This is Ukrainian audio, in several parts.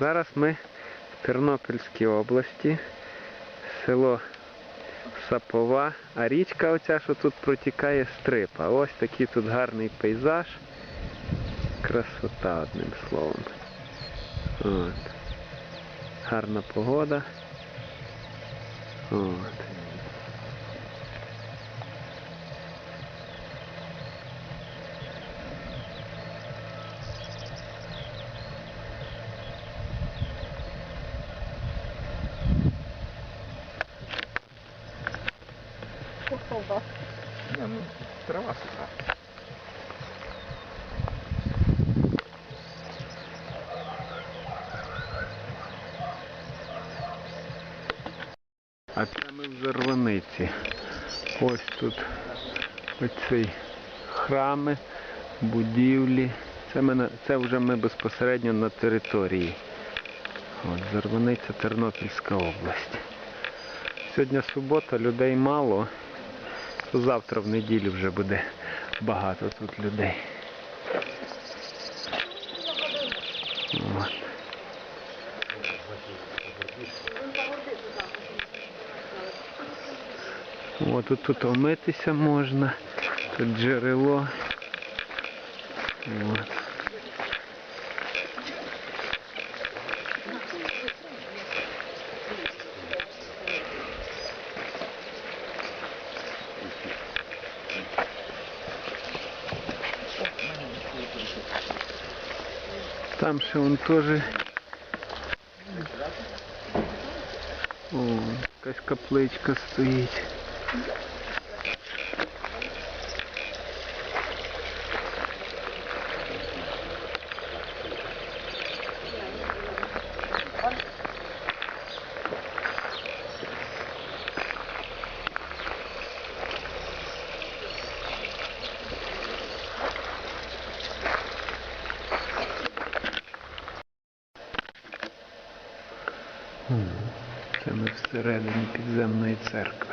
Зараз ми в Тернопільській області, село Сапова, а річка оця, що тут протікає, стрипа. Ось такий тут гарний пейзаж. Красота, одним словом. От. Гарна погода. От. Не, ну, трава суха. А це ми в Зарваниці. Ось тут оці храми, будівлі. Це, ми це вже ми безпосередньо на території. От, Зарваниця, Тернопільська область. Сьогодні субота, людей мало. То завтра в неділю вже буде багато тут людей. От. Тут, тут омитися можна, тут джерело. От. Там ще тоже теж. О, якась капличка стоїть. М, Це ми всередині підземної церкви.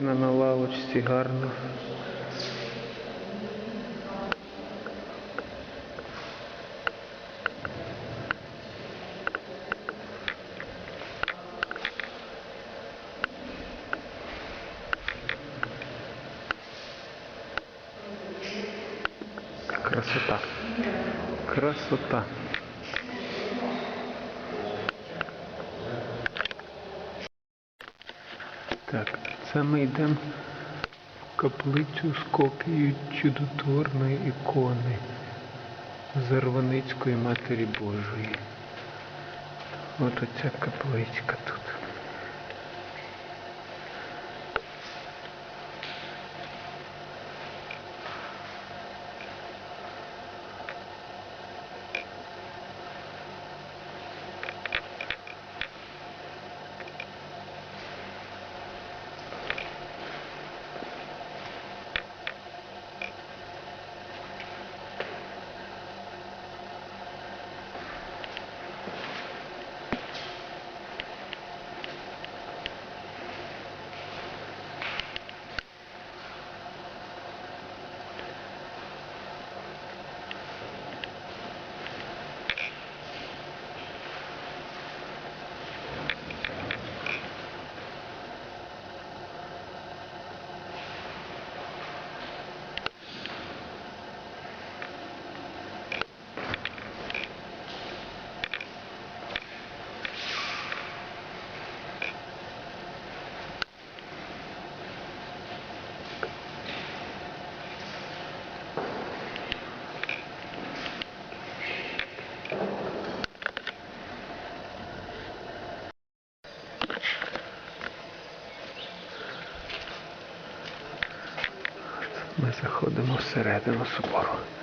Можна на лавочці гарно. Красота. Красота. Це ми йдемо в каплицю з копією чудотворної ікони Зарваницької Матері Божої. От оця капличка тут. Заходимо всередину собору.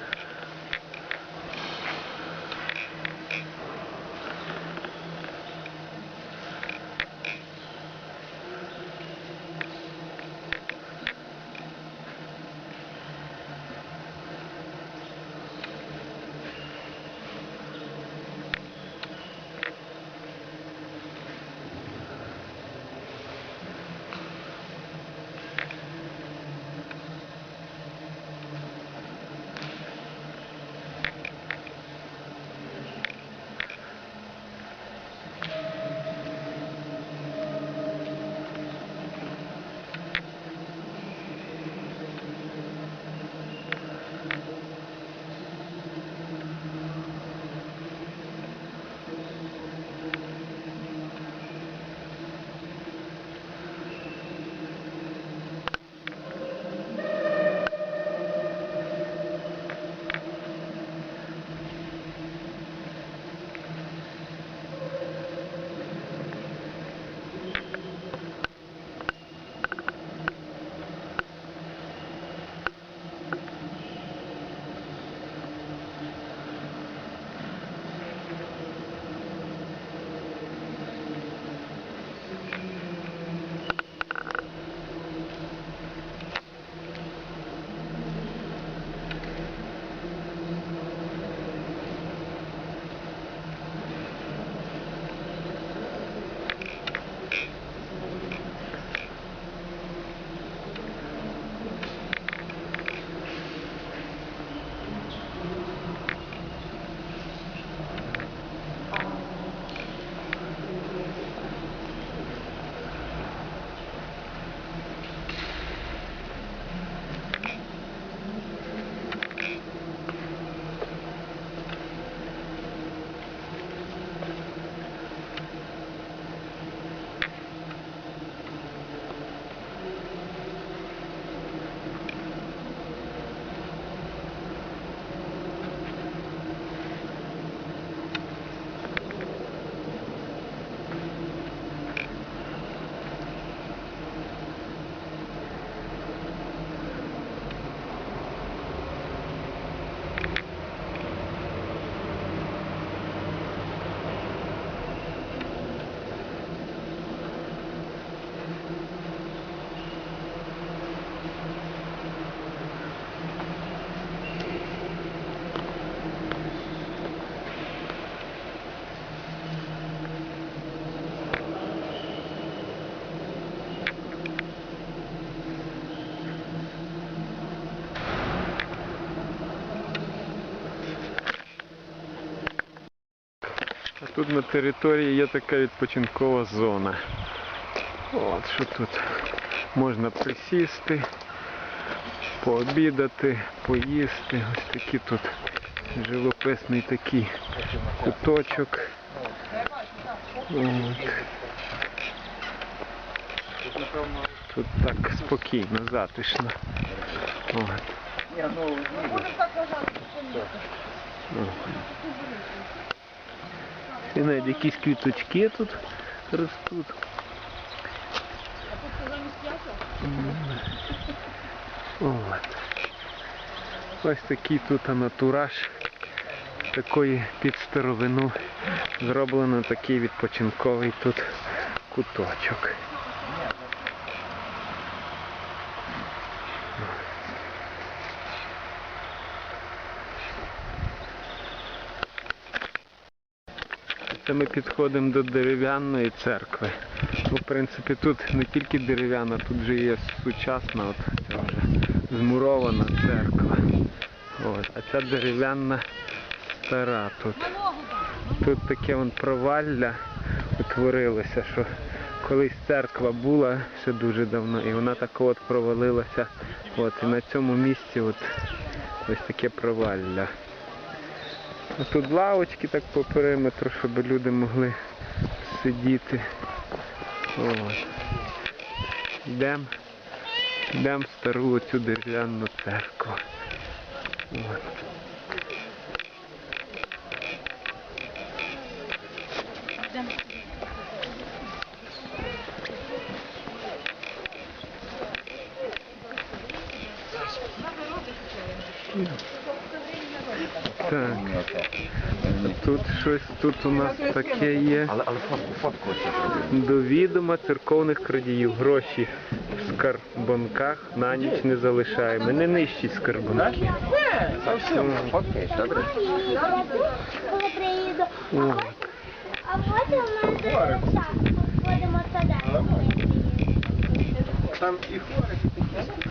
Тут на території є така відпочинкова зона. От що тут можна присісти, пообідати, поїсти. Ось такий тут живописний такий куточок. От. Тут, так спокійно, затишно. От. ну, ніби. І навіть якісь квіточки тут ростуть. От. Ось такий тут натураж такої під старовину зроблено такий відпочинковий тут куточок. Це ми підходимо до дерев'яної церкви. Ну, в принципі, тут не тільки дерев'яна, тут вже є сучасна, от ця вже змурована церква. От. А ця дерев'яна стара тут. Тут таке вон провалля утворилося, що колись церква була ще дуже давно, і вона так от провалилася. От, і на цьому місці от ось таке провалля. Тут лавочки так по периметру, щоб люди могли сидіти. Йдемо йдем в стару оцю дерев'яну церкву. От. Так. Тут щось тут у нас таке є. Але, але фотку, фотку. До відома церковних крадіїв. Гроші в скарбонках на ніч не залишаємо. Не нищіть скарбонки. Фоткаєш, добре? А потім ми так ходимо туди. Там і а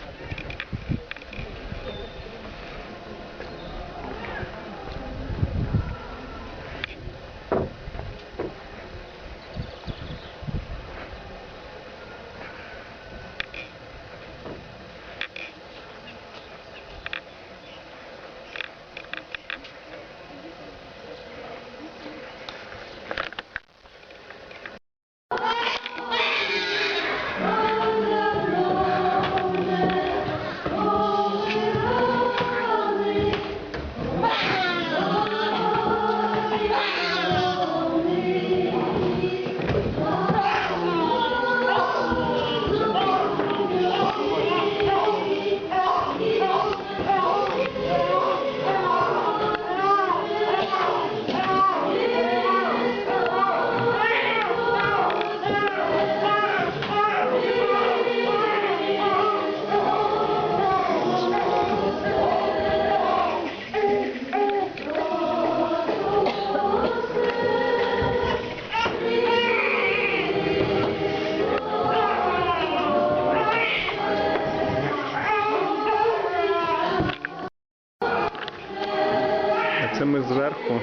це ми зверху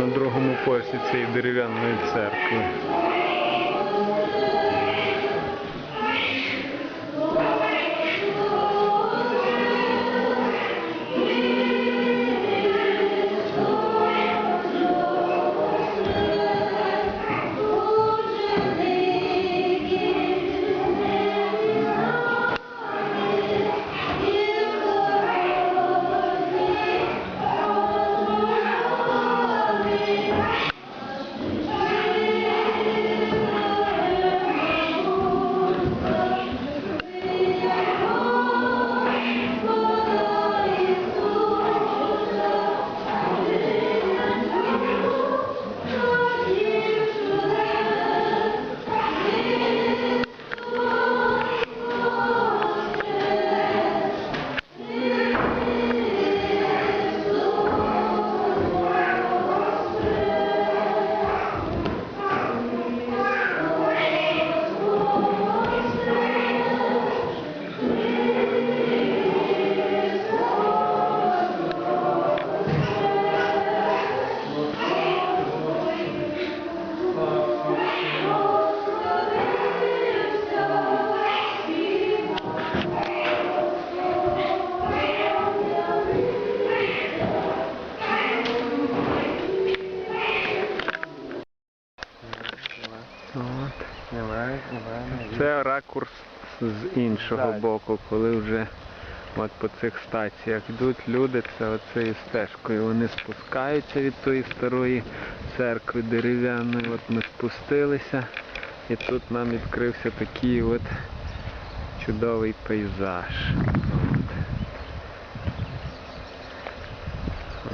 на другому поверсі цієї дерев'яної церкви. Це ракурс з іншого Так. боку, коли вже от по цих стаціях йдуть люди, це оцею стежкою. Вони спускаються від тої старої церкви дерев'яної. От ми спустилися і тут нам відкрився такий от чудовий пейзаж. От.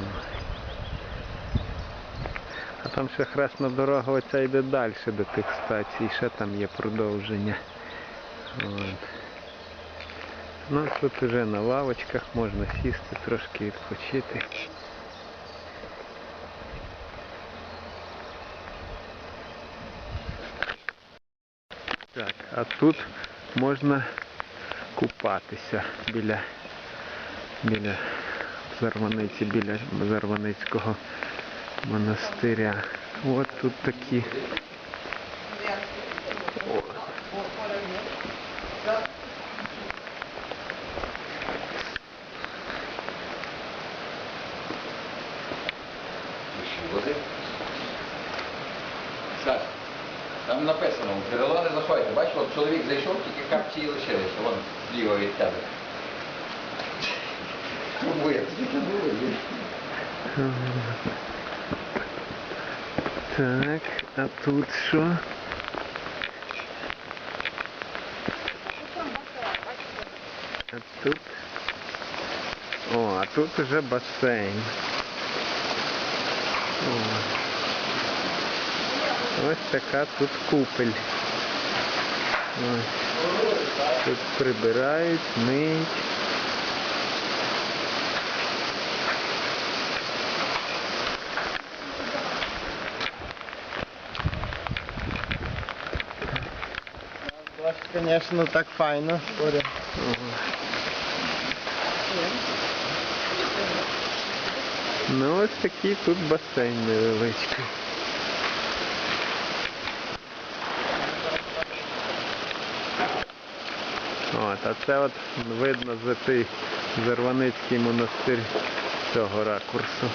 А там ще хресна дорога оця йде далі до тих стацій, ще там є продовження. От. Ну тут вже на лавочках можна сісти, трошки відпочити. Так, а тут можна купатися біля, біля Зарваниці, біля Зарваницького монастиря. От тут. Води. Саш, там написано, в джерело не заходите. Бачиш, от чоловік зайшов, тільки капці і лишилися. Вон зліва від тебе. Турбує, тільки турбує. Так, а тут що? А тут О, а тут уже басейн. О. Ось така тут купель. Ось. Тут прибирають, миють. Звісно, так файно. Ну ось такий тут басейн невеличкий. От, а це от видно за той Зарваницький монастир цього ракурсу.